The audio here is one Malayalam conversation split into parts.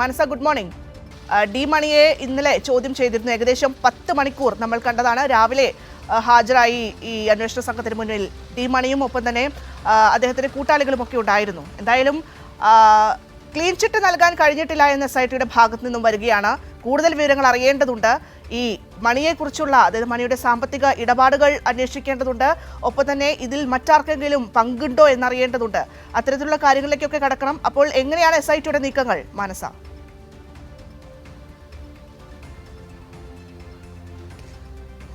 മാനസ ഗുഡ് മോർണിംഗ് ഡി മണിയെ ഇന്നലെ ചോദ്യം ചെയ്തിരുന്നു. ഏകദേശം പത്ത് മണിക്കൂർ നമ്മൾ കണ്ടതാണ്. രാവിലെ ഹാജരായി ഈ അന്വേഷണ സംഘത്തിന് മുന്നിൽ ഡി മണിയും ഒപ്പം തന്നെ അദ്ദേഹത്തിന്റെ അദ്ദേഹത്തിന്റെ കൂട്ടാളികളും ഒക്കെ ഉണ്ടായിരുന്നു. എന്തായാലും ക്ലീൻ ചിറ്റ് നൽകാൻ കഴിഞ്ഞിട്ടില്ല എന്ന എസ് ഐ ടിയുടെ ഭാഗത്തു നിന്നും വരികയാണ്. കൂടുതൽ വിവരങ്ങൾ അറിയേണ്ടതുണ്ട്. ഈ മണിയെക്കുറിച്ചുള്ള അതായത് മണിയുടെ സാമ്പത്തിക ഇടപാടുകൾ അന്വേഷിക്കേണ്ടതുണ്ട്. ഒപ്പം തന്നെ ഇതിൽ മറ്റാർക്കെങ്കിലും പങ്കുണ്ടോ എന്നറിയേണ്ടതുണ്ട്. അത്തരത്തിലുള്ള കാര്യങ്ങളിലേക്കൊക്കെ കടക്കണം. അപ്പോൾ എങ്ങനെയാണ് എസ് ഐ ടിയുടെ നീക്കങ്ങൾ മാനസ?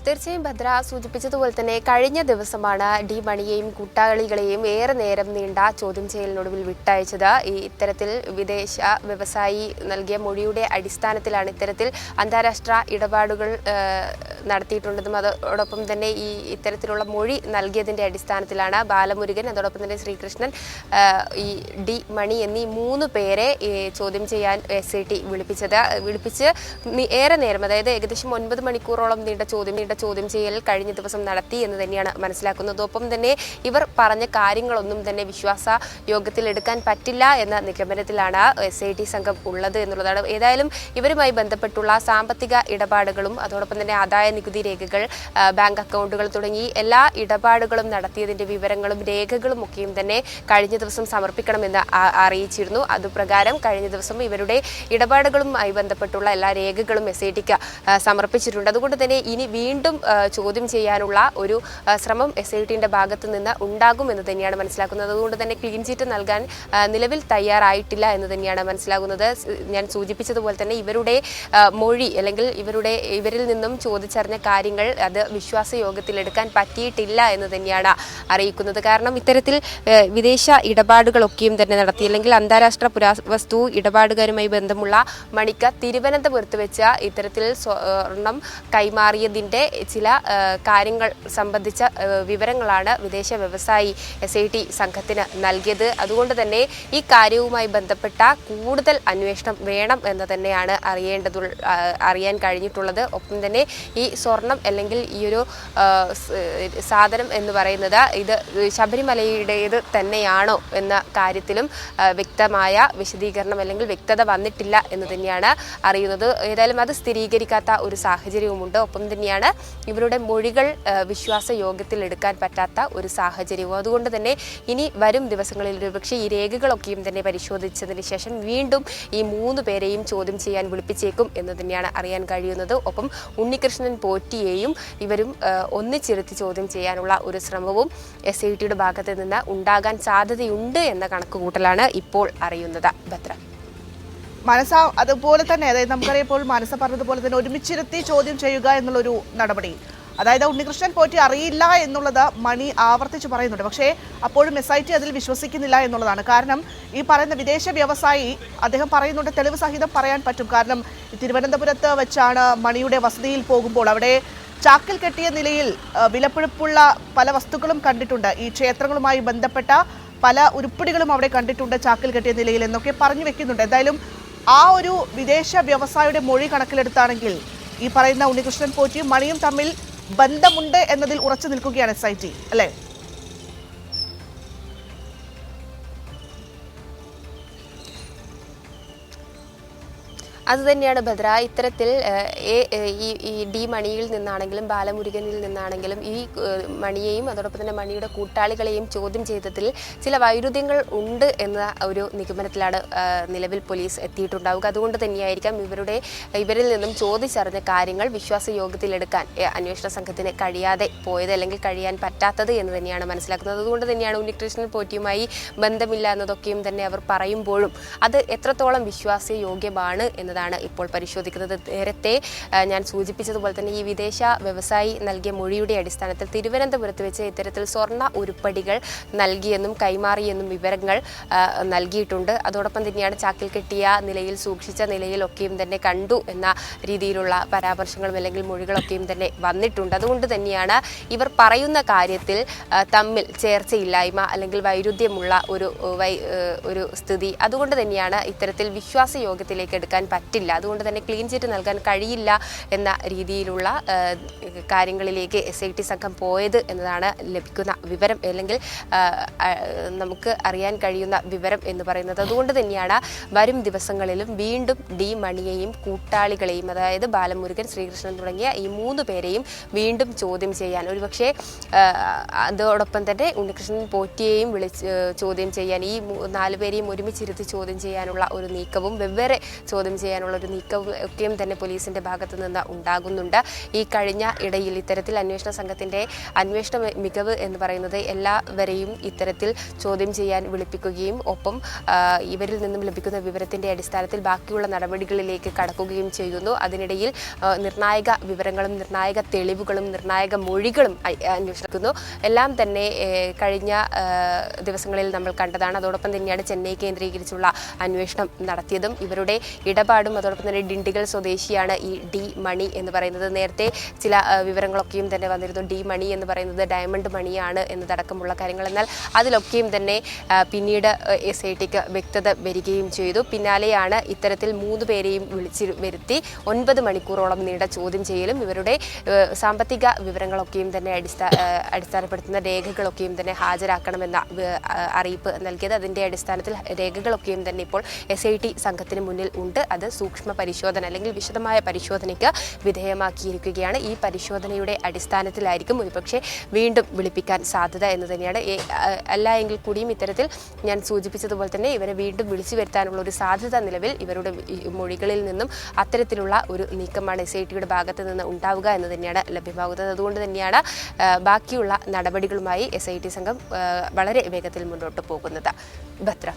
തീർച്ചയായും ഭദ്ര സൂചിപ്പിച്ചതുപോലെ തന്നെ കഴിഞ്ഞ ദിവസമാണ് ഡി മണിയെയും കൂട്ടാളികളെയും ഏറെ നേരം നീണ്ട ചോദ്യം ചെയ്യലിനൊടുവിൽ വിട്ടയച്ചത്. ഈ ഇത്തരത്തിൽ വിദേശ വ്യവസായി നൽകിയ മൊഴിയുടെ അടിസ്ഥാനത്തിലാണ് ഇത്തരത്തിൽ അന്താരാഷ്ട്ര ഇടപാടുകൾ നടത്തിയിട്ടുള്ളതും അതോടൊപ്പം തന്നെ ഈ ഇത്തരത്തിലുള്ള മൊഴി നൽകിയതിന്റെ അടിസ്ഥാനത്തിലാണ് ബാലമുരുകൻ അതോടൊപ്പം തന്നെ ശ്രീകൃഷ്ണൻ ഈ ഡി മണി എന്നീ മൂന്ന് പേരെ ചോദ്യം ചെയ്യാൻ എസ് ഐ ടി വിളിപ്പിച്ചത്. വിളിപ്പിച്ച് ഏറെ നേരം അതായത് ഏകദേശം ഒൻപത് മണിക്കൂറോളം നീണ്ട ചോദ്യം നീണ്ട ചോദ്യം ചെയ്യൽ കഴിഞ്ഞ ദിവസം നടത്തി എന്ന് തന്നെയാണ് മനസ്സിലാക്കുന്നത്. ഒപ്പം തന്നെ ഇവർ പറഞ്ഞ കാര്യങ്ങളൊന്നും തന്നെ വിശ്വാസ യോഗത്തിൽ എടുക്കാൻ പറ്റില്ല എന്ന നിഗമനത്തിലാണ് എസ് ഐ ടി സംഘം ഉള്ളത് എന്നുള്ളതാണ്. ഏതായാലും ഇവരുമായി ബന്ധപ്പെട്ടുള്ള സാമ്പത്തിക ഇടപാടുകളും അതോടൊപ്പം തന്നെ ആദായ നികുതി രേഖകൾ ബാങ്ക് അക്കൗണ്ടുകൾ തുടങ്ങി എല്ലാ ഇടപാടുകളും നടത്തിയതിന്റെ വിവരങ്ങളും രേഖകളും ഒക്കെയും തന്നെ കഴിഞ്ഞ ദിവസം സമർപ്പിക്കണമെന്ന് അറിയിച്ചിരുന്നു. അതുപ്രകാരം കഴിഞ്ഞ ദിവസം ഇവരുടെ ഇടപാടുകളുമായി ബന്ധപ്പെട്ടുള്ള എല്ലാ രേഖകളും എസ് ഐ ടിക്ക് സമർപ്പിച്ചിട്ടുണ്ട്. അതുകൊണ്ട് തന്നെ ഇനി വീണ്ടും ചോദ്യം ചെയ്യാനുള്ള ഒരു ശ്രമം എസ് ഐ ടിന്റെ ഭാഗത്ത് നിന്ന് ഉണ്ടാകും എന്ന് തന്നെയാണ് മനസ്സിലാക്കുന്നത്. അതുകൊണ്ട് തന്നെ ക്ലീൻ ചീറ്റ് നൽകാൻ നിലവിൽ തയ്യാറായിട്ടില്ല എന്ന് തന്നെയാണ് മനസ്സിലാകുന്നത്. ഞാൻ സൂചിപ്പിച്ചതുപോലെ തന്നെ ഇവരുടെ മൊഴി അല്ലെങ്കിൽ ഇവരുടെ ഇവരിൽ നിന്നും ചോദിച്ചറിഞ്ഞ കാര്യങ്ങൾ അത് വിശ്വാസ എടുക്കാൻ പറ്റിയിട്ടില്ല എന്ന് തന്നെയാണ് അറിയിക്കുന്നത്. കാരണം ഇത്തരത്തിൽ വിദേശ ഇടപാടുകളൊക്കെയും തന്നെ നടത്തി അല്ലെങ്കിൽ അന്താരാഷ്ട്ര പുരാവസ്തു ഇടപാടുകാരുമായി ബന്ധമുള്ള മണിക്ക തിരുവനന്തപുരത്ത് വെച്ച ഇത്തരത്തിൽ സ്വർണം കൈമാറിയതിന്റെ ചില കാര്യങ്ങൾ സംബന്ധിച്ച വിവരങ്ങളാണ് വിദേശ വ്യവസായി എസ് ഐ ടി സംഘത്തിന് നൽകിയത്. അതുകൊണ്ട് തന്നെ ഈ കാര്യവുമായി ബന്ധപ്പെട്ട കൂടുതൽ അന്വേഷണം വേണം എന്ന് തന്നെയാണ് അറിയേണ്ടതു അറിയാൻ കഴിഞ്ഞിട്ടുള്ളത്. ഒപ്പം തന്നെ ഈ സ്വർണം അല്ലെങ്കിൽ ഈ ഒരു സാധനം എന്ന് പറയുന്നത് ഇത് ശബരിമലയുടേത് തന്നെയാണോ എന്ന കാര്യത്തിലും വ്യക്തമായ വിശദീകരണം അല്ലെങ്കിൽ വ്യക്തത വന്നിട്ടില്ല എന്ന് തന്നെയാണ് അറിയുന്നത്. ഏതായാലും അത് സ്ഥിരീകരിക്കാത്ത ഒരു സാഹചര്യവുമുണ്ട്. ഒപ്പം തന്നെയാണ് ഇവരുടെ മൊഴികൾ വിശ്വാസ യോഗത്തിൽ എടുക്കാൻ പറ്റാത്ത ഒരു സാഹചര്യവും. അതുകൊണ്ട് തന്നെ ഇനി വരും ദിവസങ്ങളിൽ ഒരുപക്ഷെ ഈ രേഖകളൊക്കെയും തന്നെ പരിശോധിച്ചതിന് ശേഷം വീണ്ടും ഈ മൂന്ന് പേരെയും ചോദ്യം ചെയ്യാൻ വിളിപ്പിച്ചേക്കും എന്ന് തന്നെയാണ് അറിയാൻ കഴിയുന്നത്. ഒപ്പം ഉണ്ണികൃഷ്ണൻ പോറ്റിയെയും ഇവരും ഒന്നിച്ചിരുത്തി ചോദ്യം ചെയ്യാനുള്ള ഒരു ശ്രമവും എസ് ഐ ടിയുടെ ഭാഗത്ത് നിന്ന് ഉണ്ടാകാൻ സാധ്യതയുണ്ട് എന്ന കണക്കുകൂട്ടലാണ് ഇപ്പോൾ അറിയുന്നത്. ഭദ്ര. മനസ്സ അതുപോലെ തന്നെ അതായത് നമുക്കറിയപ്പോൾ മനസ്സ പറഞ്ഞതുപോലെ തന്നെ ഒരുമിച്ചിരുത്തി ചോദ്യം ചെയ്യുക എന്നുള്ളൊരു നടപടി അതായത് ഉണ്ണികൃഷ്ണൻ പോറ്റി അറിയില്ല എന്നുള്ളത് മണി ആവർത്തിച്ച് പറയുന്നുണ്ട്. പക്ഷേ അപ്പോഴും എസ് ഐ ടി അതിൽ വിശ്വസിക്കുന്നില്ല എന്നുള്ളതാണ്. കാരണം ഈ പറയുന്ന വിദേശ വ്യവസായി അദ്ദേഹം പറയുന്നുണ്ട് തെളിവ് സഹിതം പറയാൻ പറ്റും. കാരണം തിരുവനന്തപുരത്ത് വെച്ചാണ് മണിയുടെ വസതിയിൽ പോകുമ്പോൾ അവിടെ ചാക്കിൽ കെട്ടിയ നിലയിൽ വിലപ്പിഴപ്പുള്ള പല വസ്തുക്കളും കണ്ടിട്ടുണ്ട്. ഈ ക്ഷേത്രങ്ങളുമായി ബന്ധപ്പെട്ട പല ഉരുപ്പടികളും അവിടെ കണ്ടിട്ടുണ്ട് ചാക്കിൽ കെട്ടിയ നിലയിൽ എന്നൊക്കെ പറഞ്ഞു വെക്കുന്നുണ്ട്. എന്തായാലും ആ ഒരു വിദേശ വ്യവസായിയുടെ മൊഴി കണക്കിലെടുത്താണെങ്കിൽ ഈ പറയുന്ന ഉണ്ണികൃഷ്ണൻ പോറ്റിയും മണിയും തമ്മിൽ ബന്ധമുണ്ട് എന്നതിൽ ഉറച്ചു നിൽക്കുകയാണ് എസ് ഐ ടി അല്ലേ? അത് തന്നെയാണ് ഭദ്ര ഇത്തരത്തിൽ ഈ ഡി മണിയിൽ നിന്നാണെങ്കിലും ബാലമുരുകനിൽ നിന്നാണെങ്കിലും ഈ മണിയെയും അതോടൊപ്പം തന്നെ മണിയുടെ കൂട്ടാളികളെയും ചോദ്യം ചെയ്തതിൽ ചില വൈരുദ്ധ്യങ്ങൾ ഉണ്ട് എന്ന ഒരു നിഗമനത്തിലാണ് നിലവിൽ പോലീസ് എത്തിയിട്ടുണ്ടാവുക. അതുകൊണ്ട് തന്നെയായിരിക്കാം ഇവരുടെ ഇവരിൽ നിന്നും ചോദിച്ചറിഞ്ഞ കാര്യങ്ങൾ വിശ്വാസ യോഗത്തിലെടുക്കാൻ അന്വേഷണ സംഘത്തിന് കഴിയാതെ പോയത് അല്ലെങ്കിൽ കഴിയാൻ പറ്റാത്തത് എന്ന് തന്നെയാണ് മനസ്സിലാക്കുന്നത്. അതുകൊണ്ട് തന്നെയാണ് ഉണ്ണികൃഷ്ണൻ പോറ്റിയുമായി ബന്ധമില്ല എന്നതൊക്കെയും തന്നെ അവർ പറയുമ്പോഴും അത് എത്രത്തോളം വിശ്വാസയോഗ്യമാണ് എന്നതാണ് ഇപ്പോൾ പരിശോധിക്കുന്നത്. നേരത്തെ ഞാൻ സൂചിപ്പിച്ചതുപോലെ തന്നെ ഈ വിദേശ വ്യവസായി നൽകിയ മൊഴിയുടെ അടിസ്ഥാനത്തിൽ തിരുവനന്തപുരത്ത് വെച്ച് ഇത്തരത്തിൽ സ്വർണ ഉരുപ്പടികൾ നൽകിയെന്നും കൈമാറിയെന്നും വിവരങ്ങൾ നൽകിയിട്ടുണ്ട്. അതോടൊപ്പം തന്നെയാണ് ചാക്കിൽ കെട്ടിയ നിലയിൽ സൂക്ഷിച്ച നിലയിലൊക്കെയും തന്നെ കണ്ടു എന്ന രീതിയിലുള്ള പരാമർശങ്ങളും അല്ലെങ്കിൽ മൊഴികളൊക്കെയും തന്നെ വന്നിട്ടുണ്ട്. അതുകൊണ്ട് തന്നെയാണ് ഇവർ പറയുന്ന കാര്യത്തിൽ തമ്മിൽ ചേർച്ചയില്ലായ്മ അല്ലെങ്കിൽ വൈരുദ്ധ്യമുള്ള ഒരു ഒരു സ്ഥിതി. അതുകൊണ്ട് തന്നെയാണ് ഇത്തരത്തിൽ വിശ്വാസ യോഗത്തിലേക്ക് എടുക്കാൻ പറ്റില്ല അതുകൊണ്ട് തന്നെ ക്ലീൻ ചിറ്റ് നൽകാൻ കഴിയില്ല എന്ന രീതിയിലുള്ള കാര്യങ്ങളിലേക്ക് എസ് ഐ ടി സംഘം പോയത് എന്നതാണ് ലഭിക്കുന്ന വിവരം അല്ലെങ്കിൽ നമുക്ക് അറിയാൻ കഴിയുന്ന വിവരം എന്ന് പറയുന്നത്. അതുകൊണ്ട് തന്നെയാണ് വരും ദിവസങ്ങളിലും വീണ്ടും ഡി മണിയെയും കൂട്ടാളികളെയും അതായത് ബാലമുരുകൻ ശ്രീകൃഷ്ണൻ തുടങ്ങിയ ഈ മൂന്ന് പേരെയും വീണ്ടും ചോദ്യം ചെയ്യാൻ ഒരുപക്ഷെ അതോടൊപ്പം തന്നെ ഉണ്ണികൃഷ്ണൻ പോറ്റിയെയും വിളിച്ച് ചോദ്യം ചെയ്യാൻ ഈ നാലുപേരെയും നാല് പേരെയും ഒരുമിച്ചിരുത്തി ചോദ്യം ചെയ്യാനുള്ള ഒരു നീക്കവും വെവ്വേറെ ചോദ്യം ചെയ്യാനുള്ള ഒരു നീക്കവും ഒക്കെയും തന്നെ പോലീസിന്റെ ഭാഗത്ത് നിന്ന് ഉണ്ടാകുന്നുണ്ട്. ഈ കഴിഞ്ഞ ഇടയിൽ ഇത്തരത്തിൽ അന്വേഷണ സംഘത്തിന്റെ അന്വേഷണ മികവ് എന്ന് പറയുന്നത് എല്ലാവരെയും ഇത്തരത്തിൽ ചോദ്യം ചെയ്യാൻ വിളിപ്പിക്കുകയും ഒപ്പം ഇവരിൽ നിന്നും ലഭിക്കുന്ന വിവരത്തിന്റെ അടിസ്ഥാനത്തിൽ ബാക്കിയുള്ള നടപടികളിലേക്ക് കടക്കുകയും ചെയ്യുന്നു. അതിനിടയിൽ നിർണായക വിവരങ്ങളും നിർണായക തെളിവുകളും നിർണായക മൊഴികളും അന്വേഷിക്കുന്നു. എല്ലാം തന്നെ കഴിഞ്ഞ ദിവസങ്ങളിൽ നമ്മൾ കണ്ടതാണ്. അതോടൊപ്പം തന്നെയാണ് ചെന്നൈ കേന്ദ്രീകരിച്ചുള്ള അന്വേഷണം നടത്തിയതും. ഇവരുടെ ഇടപാടും അതോടൊപ്പം തന്നെ ഡിണ്ടിഗൽ സ്വദേശിയാണ് ഈ ഡി മണി എന്ന് പറയുന്നത്. നേരത്തെ ചില വിവരങ്ങളൊക്കെയും തന്നെ വന്നിരുന്നു. ഡി മണി എന്ന് പറയുന്നത് ഡയമണ്ട് മണിയാണ് എന്നതടക്കമുള്ള കാര്യങ്ങൾ. എന്നാൽ അതിലൊക്കെയും തന്നെ പിന്നീട് എസ് ഐ ടിക്ക് വ്യക്തത വരികയും ചെയ്തു. പിന്നാലെയാണ് ഇത്തരത്തിൽ മൂന്ന് പേരെയും വിളിച്ചു വരുത്തി ഒൻപത് മണിക്കൂറോളം നീണ്ട ചോദ്യം ചെയ്യലും ഇവരുടെ സാമ്പത്തിക വിവരങ്ങളൊക്കെയും തന്നെ അടിസ്ഥാന അടിസ്ഥാനപ്പെടുത്തുന്ന രേഖകളൊക്കെയും തന്നെ ഹാജരാക്കണമെന്ന അറിയിപ്പ് നൽകിയത്. അതിന്റെ അടിസ്ഥാനത്തിൽ രേഖകളൊക്കെയും തന്നെ ഇപ്പോൾ എസ് ഐ ടി സംഘത്തിന് മുന്നിൽ ഉണ്ട്. അത് സൂക്ഷ്മ പരിശോധന അല്ലെങ്കിൽ വിശദമായ പരിശോധനയ്ക്ക് വിധേയമാക്കിയിരിക്കുകയാണ്. ഈ പരിശോധനയുടെ അടിസ്ഥാനത്തിലായിരിക്കും ഒരുപക്ഷെ വീണ്ടും വിളിപ്പിക്കാൻ സാധ്യത എന്ന് തന്നെയാണ്. അല്ല എങ്കിൽ കൂടിയും ഇത്തരത്തിൽ ഞാൻ സൂചിപ്പിച്ചതുപോലെ തന്നെ ഇവരെ വീണ്ടും വിളിച്ചു വരുത്താനുള്ള ഒരു സാധ്യത നിലവിൽ ഇവരുടെ മൊഴികളിൽ നിന്നും അത്തരത്തിലുള്ള ഒരു നീക്കമാണ് എസ് ഐ ടിയുടെ ഭാഗത്ത് നിന്ന് ഉണ്ടാവുക എന്ന് തന്നെയാണ് ലഭ്യമാകുന്നത്. അതുകൊണ്ട് തന്നെയാണ് ബാക്കിയുള്ള നടപടികളുമായി എസ് ഐ ടി സംഘം വളരെ വേഗത്തിൽ മുന്നോട്ട് പോകുന്നത്. ഭദ്ര.